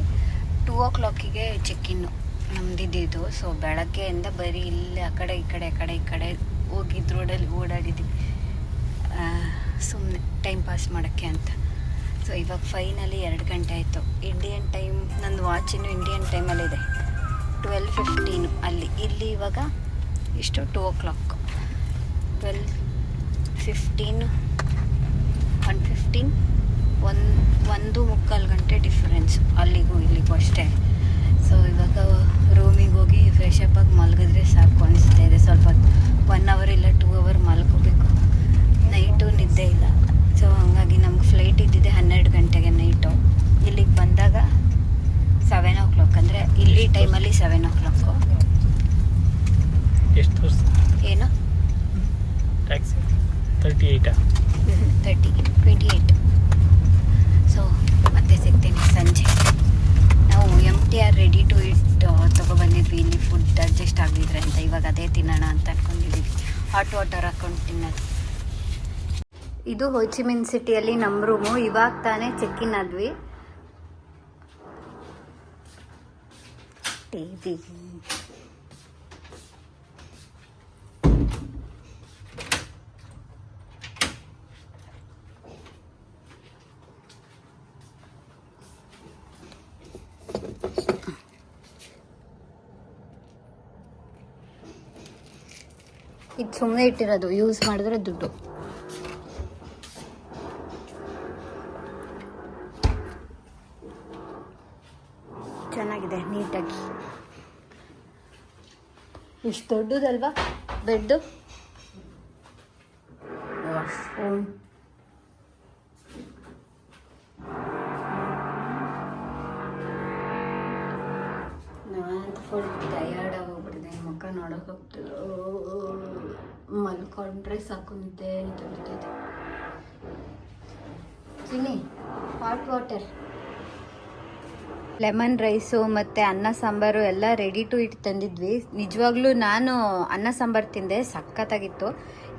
ಟೂ ಓ ಕ್ಲಾಕಿಗೆ ಚೆಕ್ ಇನ್ನು ನಮ್ದಿದ್ದು. ಸೊ ಬೆಳಗ್ಗೆಯಿಂದ ಬರೀ ಇಲ್ಲಿ ಆ ಕಡೆ, ಈ ಕಡೆ, ಆ ಕಡೆ, ಈ ಕಡೆ ಹೋಗಿದ್ದು ರೋಡಲ್ಲಿ ಓಡಾಡಿದ್ವಿ. ಸುಮ್ಮನೆ ಟೈಮ್ ಪಾಸ್ ಮಾಡೋಕ್ಕೆ ಅಂತ. ಸೊ ಇವಾಗ ಫೈನಲಿ ಎರಡು ಗಂಟೆ ಆಯಿತು. ಇಂಡಿಯನ್ ಟೈಮ್ ನಂದು ವಾಚಿನ್ನು ಇಂಡಿಯನ್ ಟೈಮಲ್ಲಿದೆ ಟ್ವೆಲ್ ಫಿಫ್ಟೀನು ಅಲ್ಲಿ. ಇಲ್ಲಿ ಇವಾಗ ಇಷ್ಟು two o'clock twelve fifteen one fifteen ಒಂದು ಒಂದು ಮುಕ್ಕಾಲು ಗಂಟೆ ಡಿಫ್ರೆನ್ಸ್ ಅಲ್ಲಿಗೂ ಇಲ್ಲಿಗೂ ಅಷ್ಟೇ. ಸೊ ಇವಾಗ ರೂಮಿಗೆ ಹೋಗಿ ಫ್ರೆಶ್ ಅಪ್ ಆಗಿ ಮಲಗಿದ್ರೆ ಸಾಕು ಅನಿಸ್ತಾ ಇದೆ ಸ್ವಲ್ಪ ಒನ್ ಅವರ್ ಇಲ್ಲ ಟೂ ಅವರ್ ಮಲ್ಕೋಬೇಕು ನೈಟು ನಿದ್ದೆ ಇಲ್ಲ. ಸೊ ಹಂಗಾಗಿ ನಮ್ಗೆ ಫ್ಲೈಟ್ ಇದ್ದಿದೆ ಹನ್ನೆರಡು ಗಂಟೆಗೆ ನೈಟು ಇಲ್ಲಿಗೆ ಬಂದಾಗ ಸೆವೆನ್ ಓ ಕ್ಲಾಕ್ ಅಂದರೆ ಇಲ್ಲಿ ಟೈಮಲ್ಲಿ ಸೆವೆನ್ ಓ ಕ್ಲಾಕು ಎಷ್ಟು ತೋರಿಸ್ತು ಏನು ಟ್ಯಾಕ್ಸಿ ತರ್ಟಿ ಏಯ್ಟಾ ತರ್ಟಿ ಟ್ವೆಂಟಿ ಏಯ್ಟ್ ಸೊ ಮತ್ತೆ ಸಿಗ್ತೀನಿ ಸಂಜೆ ನಾವು M T R ready to eat ತೊಗೊಬಂದಿದ್ವಿ ಇಲ್ಲಿ ಫುಡ್ ಅಡ್ಜಸ್ಟ್ ಆಗಿದ್ರೆ ಅಂತ ಇವಾಗ ಅದೇ ತಿನ್ನೋಣ ಅಂತ ಅನ್ಕೊಂಡಿದ್ದೀವಿ ಹಾಟ್ ವಾಟರ್ ಹಾಕೊಂಡು ತಿನ್ನೋದು ಇದು ಹೋಚಿಮಿನ್ ಸಿಟಿಯಲ್ಲಿ ನಮ್ಮ ರೂಮು ಇವಾಗ ತಾನೇ ಚೆಕ್ ಇನ್ ಆದ್ವಿ. ಟಿವಿ ಇದು ಸುಮ್ಮನೆ ಇಟ್ಟಿರೋದು. ಯೂಸ್ ಮಾಡಿದ್ರೆ ದುಡ್ಡು ಚೆನ್ನಾಗಿದೆ ನೀಟಾಗಿ ಇಷ್ಟು ದೊಡ್ಡದಲ್ವಾ? ಬೆಡ್ಡು? ವಾಶ್ರೂಮ್ ನಾನಂತೂ ಫುಲ್ ಟಯರ್ಡ್ ಆಗೋಗ್ಬಿಟ್ಟಿದೆ. ಮುಖ ನೋಡೋಕೆ ಹೋಗ್ತಿದ್ರು ಮಲ್ಕೊಂಡ್ರೆ ಸಾಕು ನಿದ್ದೆ ಚಿನ್ನಿ ಹಾಟ್ ವಾಟರ್ ಲೆಮನ್ ರೈಸು ಮತ್ತು ಅನ್ನ ಸಾಂಬಾರು ಎಲ್ಲ ರೆಡಿ ಟು ಇಟ್ ತಂದಿದ್ವಿ. ನಿಜವಾಗ್ಲೂ ನಾನು ಅನ್ನ ಸಾಂಬಾರು ತಿಂದೆ, ಸಖತ್ತಾಗಿತ್ತು.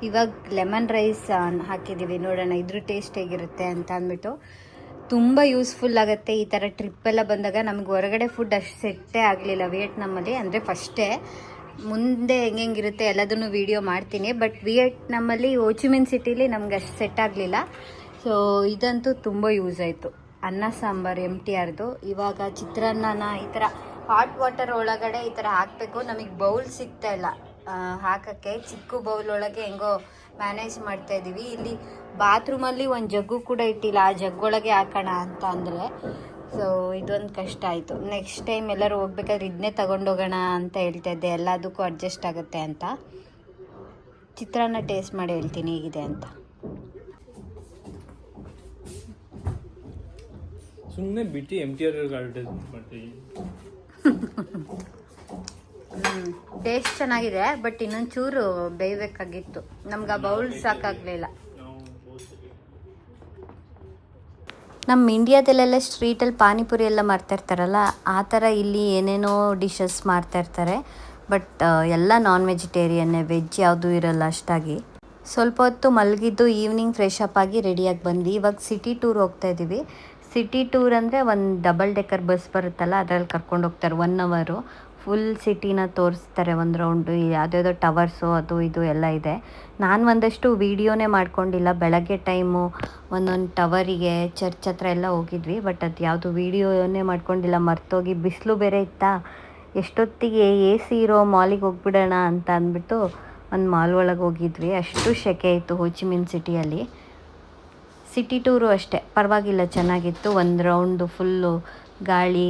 ಇವಾಗ ಲೆಮನ್ ರೈಸ್ ಹಾಕಿದ್ದೀವಿ ನೋಡೋಣ, ಇದ್ರ ಟೇಸ್ಟ್ ಹೇಗಿರುತ್ತೆ ಅಂತ ಅಂದ್ಬಿಟ್ಟು. ತುಂಬ ಯೂಸ್ಫುಲ್ ಆಗುತ್ತೆ ಈ ಥರ ಟ್ರಿಪ್ ಎಲ್ಲ ಬಂದಾಗ. ನಮ್ಗೆ ಹೊರಗಡೆ ಫುಡ್ ಅಷ್ಟು ಸೆಟ್ಟೇ ಆಗಲಿಲ್ಲ ವಿಯೆಟ್ನಾಮಲ್ಲಿ. ಅಂದರೆ ಫಸ್ಟೇ ಮುಂದೆ ಹೆಂಗಿರುತ್ತೆ ಎಲ್ಲದನ್ನು ವಿಡಿಯೋ ಮಾಡ್ತೀನಿ. ಬಟ್ ವಿಯೆಟ್ನಾಮಲ್ಲಿ ಓಚಿಮಿನ್ ಸಿಟಿಲಿ ನಮ್ಗೆ ಅಷ್ಟು ಸೆಟ್ ಆಗಲಿಲ್ಲ. ಸೊ ಇದಂತೂ ತುಂಬ ಯೂಸ್ ಆಯಿತು. ಅನ್ನ, ಸಾಂಬಾರು ಎಂ ಟಿ ಆರ್ದು ಇವಾಗ ಚಿತ್ರಾನ್ನನ ಈ ಥರ ಹಾಟ್ ವಾಟರ್ ಒಳಗಡೆ ಈ ಥರ ಹಾಕಬೇಕು. ನಮಗೆ ಬೌಲ್ ಸಿಗ್ತಾ ಇಲ್ಲ. ಹಾಕೋಕ್ಕೆ ಚಿಕ್ಕ ಬೌಲ್ ಒಳಗೆ ಹೆಂಗೋ ಮ್ಯಾನೇಜ್ ಮಾಡ್ತಾ ಇದ್ದೀವಿ ಇಲ್ಲಿ ಬಾತ್ರೂಮಲ್ಲಿ ಒಂದು ಜಗ್ಗು ಕೂಡ ಇಟ್ಟಿಲ್ಲ. ಆ ಜಗ್ಗೊಳಗೆ ಹಾಕೋಣ ಅಂತ ಅಂದರೆ. ಸೊ ಇದೊಂದು ಕಷ್ಟ ಆಯಿತು. ನೆಕ್ಸ್ಟ್ ಟೈಮ್ ಎಲ್ಲರೂ ಹೋಗ್ಬೇಕಾದ್ರೆ ಇದನ್ನೇ ತಗೊಂಡೋಗೋಣ ಅಂತ ಹೇಳ್ತಾ ಇದ್ದೆ. ಎಲ್ಲದಕ್ಕೂ ಅಡ್ಜಸ್ಟ್ ಆಗುತ್ತೆ ಅಂತ. ಚಿತ್ರಾನ್ನ ಟೇಸ್ಟ್ ಮಾಡಿ ಹೇಳ್ತೀನಿ. ಹೇಗಿದೆ ಅಂತ. ಸುಮ್ಮನೆ ಬಿಟ್ಟು ಎಂ ಟಿ ಆರ್ ಅಡ್ವರ್ಟೈಸ್ಮೆಂಟ್ ಮಾಡ್ತೀವಿ. ಟೇಸ್ಟ್ ಚೆನ್ನಾಗಿದೆ ಬಟ್ ಇನ್ನೊಂದು ಚೂರು ಬೇಯಬೇಕಾಗಿತ್ತು. ನಮ್ಗೆ ಆ ಬೌಲ್ ಸಾಕಾಗಲಿಲ್ಲ. ನಮ್ಮ ಇಂಡಿಯಾದಲ್ಲೆಲ್ಲ ಸ್ಟ್ರೀಟಲ್ಲಿ ಪಾನಿಪುರಿ ಎಲ್ಲ ಮಾಡ್ತಾಯಿರ್ತಾರಲ್ಲ ಆ ಥರ ಇಲ್ಲಿ ಏನೇನೋ ಡಿಶಸ್ ಮಾಡ್ತಾ ಇರ್ತಾರೆ. ಬಟ್ ಎಲ್ಲ ನಾನ್ ವೆಜಿಟೇರಿಯನ್ನೇ ವೆಜ್ ಯಾವುದೂ ಇರಲ್ಲ ಅಷ್ಟಾಗಿ. ಸ್ವಲ್ಪ ಹೊತ್ತು ಮಲಗಿದ್ದು ಈವ್ನಿಂಗ್ ಫ್ರೆಶ್ ಅಪ್ ಆಗಿ ರೆಡಿಯಾಗಿ ಬಂದ್ವಿ. ಇವಾಗ ಸಿಟಿ ಟೂರ್ ಹೋಗ್ತಾ ಇದ್ದೀವಿ ಸಿಟಿ ಟೂರ್ ಅಂದರೆ ಒಂದು ಡಬಲ್ ಡೆಕ್ಕರ್ ಬಸ್ ಬರುತ್ತಲ್ಲ, ಅದರಲ್ಲಿ ಕರ್ಕೊಂಡು ಹೋಗ್ತಾರೆ. ಒನ್ ಅವರು ಫುಲ್ ಸಿಟಿನ ತೋರಿಸ್ತಾರೆ ಒಂದು ರೌಂಡು ಯಾವುದ್ಯಾವುದೋ ಟವರ್ಸು ಅದು ಇದು ಎಲ್ಲ ಇದೆ. ನಾನು ಒಂದಷ್ಟು ವೀಡಿಯೋನೇ ಮಾಡ್ಕೊಂಡಿಲ್ಲ. ಬೆಳಗ್ಗೆ ಟೈಮು ಒಂದೊಂದು ಟವರಿಗೆ ಚರ್ಚ್ ಹತ್ರ ಎಲ್ಲ ಹೋಗಿದ್ವಿ. ಬಟ್ ಅದು ಯಾವುದು ವೀಡಿಯೋನೇ ಮಾಡ್ಕೊಂಡಿಲ್ಲ. ಮರ್ತೋಗಿ ಬಿಸಿಲು ಬೇರೆ ಇತ್ತಾ? ಎಷ್ಟೊತ್ತಿಗೆ ಎ ಸಿ ಇರೋ ಮಾಲಿಗೆ ಹೋಗ್ಬಿಡೋಣ ಅಂತ ಅಂದ್ಬಿಟ್ಟು ಒಂದು ಮಾಲ್ ಒಳಗೆ ಹೋಗಿದ್ವಿ. ಅಷ್ಟು ಸೆಕೆ ಇತ್ತು ಹೋಚಿಮಿನ್ ಸಿಟಿಯಲ್ಲಿ ಸಿಟಿ ಟೂರು ಅಷ್ಟೇ. ಪರವಾಗಿಲ್ಲ, ಚೆನ್ನಾಗಿತ್ತು. ಒಂದು ರೌಂಡು ಫುಲ್ಲು ಗಾಳಿ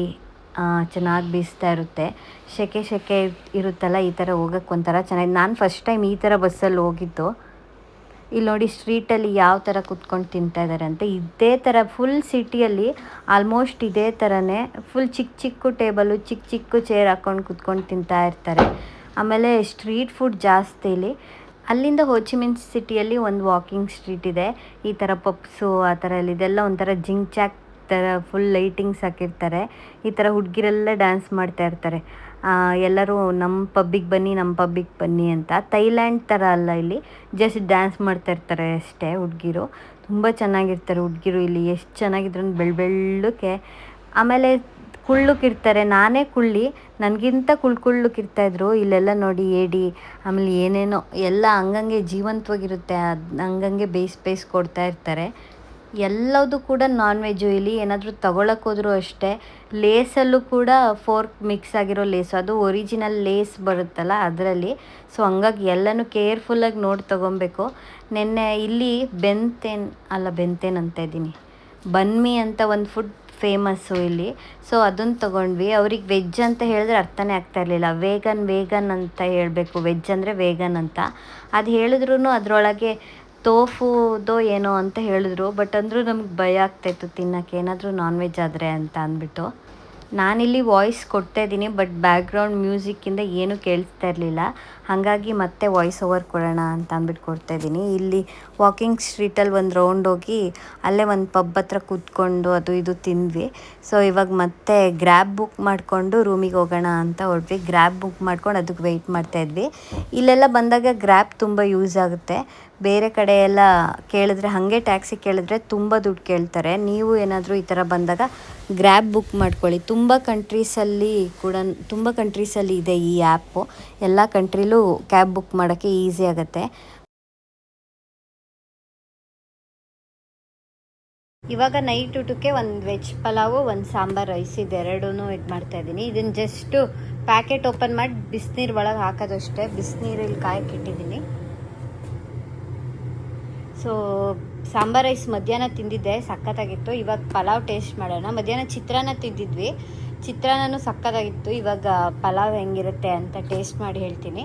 ಚೆನ್ನಾಗಿ ಬೀಸ್ತಾ ಇರುತ್ತೆ. ಸೆಕೆ ಸೆಕೆ ಇರುತ್ತಲ್ಲ, ಈ ಥರ ಹೋಗೋಕ್ಕೆ ಒಂಥರ ಚೆನ್ನಾಗಿ, ನಾನು ಫಸ್ಟ್ ಟೈಮ್ ಈ ಥರ ಬಸ್ಸಲ್ಲಿ ಹೋಗಿದ್ದು. ಇಲ್ಲಿ ನೋಡಿ ಸ್ಟ್ರೀಟಲ್ಲಿ ಯಾವ ಥರ ಕುತ್ಕೊಂಡು ತಿಂತಾ ಇದ್ದಾರೆ ಅಂತ. ಇದೇ ಥರ ಫುಲ್ ಸಿಟಿಯಲ್ಲಿ ಆಲ್ಮೋಸ್ಟ್ ಇದೇ ಥರನೇ ಫುಲ್ ಚಿಕ್ಕ ಚಿಕ್ಕ ಟೇಬಲು ಚಿಕ್ಕ ಚಿಕ್ಕ ಚೇರ್ ಹಾಕ್ಕೊಂಡು ಕುತ್ಕೊಂಡು ತಿಂತಾ ಇರ್ತಾರೆ. ಆಮೇಲೆ ಸ್ಟ್ರೀಟ್ ಫುಡ್ ಜಾಸ್ತಿ ಇಲ್ಲಿ. ಅಲ್ಲಿಂದ ಹೋಚಿಮಿನ್ ಸಿಟಿಯಲ್ಲಿ ಒಂದು ವಾಕಿಂಗ್ ಸ್ಟ್ರೀಟ್ ಇದೆ. ಈ ಥರ ಪಪ್ಸು ಆ ಥರ ಎಲ್ಲ ಇದೆಲ್ಲ ಒಂಥರ ಜಿಂಗ್ ಚಾಕ್ ಥರ ಫುಲ್ ಲೈಟಿಂಗ್ಸ್ ಹಾಕಿರ್ತಾರೆ. ಈ ಥರ ಹುಡುಗಿರೆಲ್ಲ ಡ್ಯಾನ್ಸ್ ಮಾಡ್ತಾ ಇರ್ತಾರೆ. ಎಲ್ಲರೂ ನಮ್ಮ ಪಬ್ಬಿಗೆ ಬನ್ನಿ ನಮ್ಮ ಪಬ್ಬಿಗೆ ಬನ್ನಿ ಅಂತ. ಥೈಲ್ಯಾಂಡ್ ಥರ ಅಲ್ಲ ಇಲ್ಲಿ. ಜಸ್ಟ್ ಡ್ಯಾನ್ಸ್ ಮಾಡ್ತಾ ಇರ್ತಾರೆ ಅಷ್ಟೇ ಹುಡುಗಿರು. ತುಂಬ ಚೆನ್ನಾಗಿರ್ತಾರೆ ಹುಡುಗಿರು ಇಲ್ಲಿ. ಎಷ್ಟು ಚೆನ್ನಾಗಿದ್ರು ಬೆಳ್ ಬೆಳ್ಳಕ್ಕೆ. ಆಮೇಲೆ ಕುಳ್ಳುಕಿರ್ತಾರೆ, ನಾನೇ ಕುಳ್ಳಿ. ನನಗಿಂತ ಕುಳ್ ಕಿರ್ತಾಯಿದ್ರು ಇಲ್ಲೆಲ್ಲ ನೋಡಿ ಏಡಿ, ಆಮೇಲೆ ಏನೇನೋ ಎಲ್ಲ ಹಂಗಂಗೆ ಜೀವಂತವಾಗಿರುತ್ತೆ, ಅದು ಹಂಗಂಗೆ ಬೇಯಿಸಿ ಬೇಯಿಸಿ ಕೊಡ್ತಾ ಇರ್ತಾರೆ. ಎಲ್ಲದೂ ಕೂಡ ನಾನ್ ವೆಜ್ಜು ಇಲ್ಲಿ. ಏನಾದರೂ ಹೋದರೂ ಅಷ್ಟೇ. ಲೇಸಲ್ಲೂ ಕೂಡ ಫೋರ್ಕ್ ಮಿಕ್ಸ್ ಆಗಿರೋ ಲೇಸು. ಅದು ಒರಿಜಿನಲ್ ಲೇಸ್ ಬರುತ್ತಲ್ಲ ಅದರಲ್ಲಿ. ಸೊ ಹಂಗಾಗಿ ಎಲ್ಲನೂ ಕೇರ್ಫುಲ್ಲಾಗಿ ನೋಡಿ ತೊಗೊಬೇಕು. ನಿನ್ನೆ ಇಲ್ಲಿ ಬೆಂತೇನ್, ಅಲ್ಲ ಬೆಂತೇನ್ ಅಂತ ಇದ್ದೀನಿ. ಬನ್ಮಿ ಅಂತ ಒಂದು ಫುಡ್ ಫೇಮಸ್ಸು ಇಲ್ಲಿ. ಸೊ ಅದನ್ನು ತೊಗೊಂಡ್ವಿ. ಅವ್ರಿಗೆ ವೆಜ್ ಅಂತ ಹೇಳಿದ್ರೆ ಅರ್ಥನೇ ಆಗ್ತಾ ಇರಲಿಲ್ಲ. ವೇಗನ್ ವೇಗನ್ ಅಂತ ಹೇಳಬೇಕು. ವೆಜ್ ಅಂದರೆ ವೇಗನ್ ಅಂತ. ಅದು ಹೇಳಿದ್ರು ಅದರೊಳಗೆ ತೋಫುದೋ ಏನೋ ಅಂತ ಹೇಳಿದ್ರು. ಬಟ್ ಅಂದರೂ ನಮ್ಗೆ ಭಯ ಆಗ್ತಾಯಿತ್ತು ತಿನ್ನೋಕ್ಕೆ. ಏನಾದರೂ ನಾನ್ ವೆಜ್ ಆದರೆ ಅಂತ ಅಂದ್ಬಿಟ್ಟು. ನಾನಿಲ್ಲಿ ವಾಯ್ಸ್ ಕೊಡ್ತಾ ಇದ್ದೀನಿ ಬಟ್ ಬ್ಯಾಕ್ಗ್ರೌಂಡ್ ಮ್ಯೂಸಿಕ್ಕಿಂದ ಏನೂ ಕೇಳಿಸ್ತಾ ಇರಲಿಲ್ಲ. ಹಾಗಾಗಿ ಮತ್ತೆ ವಾಯ್ಸ್ ಓವರ್ ಕೊಡೋಣ ಅಂತ ಅಂದ್ಬಿಟ್ಟು ಕೊಡ್ತಾ ಇದ್ದೀನಿ. ಇಲ್ಲಿ ವಾಕಿಂಗ್ ಸ್ಟ್ರೀಟಲ್ಲಿ ಒಂದು ರೌಂಡ್ ಹೋಗಿ ಅಲ್ಲೇ ಒಂದು ಪಬ್ ಹತ್ರ ಕೂತ್ಕೊಂಡು ಅದು ಇದು ತಿಂದ್ವಿ. ಸೊ ಇವಾಗ ಮತ್ತೆ ಗ್ರ್ಯಾಬ್ ಬುಕ್ ಮಾಡಿಕೊಂಡು ರೂಮಿಗೆ ಹೋಗೋಣ ಅಂತ ಹೊರಟ್ವಿ. ಗ್ರ್ಯಾಬ್ ಬುಕ್ ಮಾಡ್ಕೊಂಡು ಅದಕ್ಕೆ ವೆಯ್ಟ್ ಮಾಡ್ತಾ ಇದ್ವಿ. ಇಲ್ಲೆಲ್ಲ ಬಂದಾಗ ಗ್ರ್ಯಾಬ್ ತುಂಬ ಯೂಸ್ ಆಗುತ್ತೆ. ಬೇರೆ ಕಡೆ ಎಲ್ಲ ಕೇಳಿದ್ರೆ, ಹಾಗೆ ಟ್ಯಾಕ್ಸಿ ಕೇಳಿದ್ರೆ ತುಂಬ ದುಡ್ಡು ಕೇಳ್ತಾರೆ. ನೀವು ಏನಾದರೂ ಈ ಥರ ಬಂದಾಗ ಗ್ರ್ಯಾಬ್ ಬುಕ್ ಮಾಡ್ಕೊಳ್ಳಿ. ತುಂಬ ಕಂಟ್ರೀಸಲ್ಲಿ ಕೂಡ, ತುಂಬ ಕಂಟ್ರೀಸಲ್ಲಿ ಇದೆ ಈ ಆ್ಯಪು ಎಲ್ಲ ಕಂಟ್ರಿಲೂ ಕ್ಯಾಬ್ ಬುಕ್ ಮಾಡೋಕ್ಕೆ ಈಸಿ ಆಗುತ್ತೆ. ಇವಾಗ ನೈಟ್ ಊಟಕ್ಕೆ ಒಂದು ವೆಜ್ ಪಲಾವು, ಒಂದು ಸಾಂಬಾರ್ ರೈಸ್ ಇದೆರಡೂ ಇದು ಮಾಡ್ತಾ ಇದ್ದೀನಿ. ಇದನ್ನು ಜಸ್ಟು ಪ್ಯಾಕೆಟ್ ಓಪನ್ ಮಾಡಿ ಬಿಸಿನೀರು ಒಳಗೆ ಹಾಕೋದಷ್ಟೇ. ಬಿಸಿನೀರಲ್ಲಿ ಕಾಯಕ್ಕಿಟ್ಟಿದ್ದೀನಿ ಸೊ ಸಾಂಬಾರ್ ರೈಸ್ ಮಧ್ಯಾಹ್ನ ತಿಂದಿದ್ದೆ, ಸಖತ್ತಾಗಿತ್ತು. ಇವಾಗ ಪಲಾವ್ ಟೇಸ್ಟ್ ಮಾಡೋಣ. ಮಧ್ಯಾಹ್ನ ಚಿತ್ರಾನ್ನ ತಿಂದಿದ್ವಿ. ಚಿತ್ರಾನ್ನನೂ ಸಕ್ಕತ್ತಾಗಿತ್ತು. ಇವಾಗ ಪಲಾವ್ ಹೆಂಗಿರುತ್ತೆ ಅಂತ ಟೇಸ್ಟ್ ಮಾಡಿ ಹೇಳ್ತೀನಿ.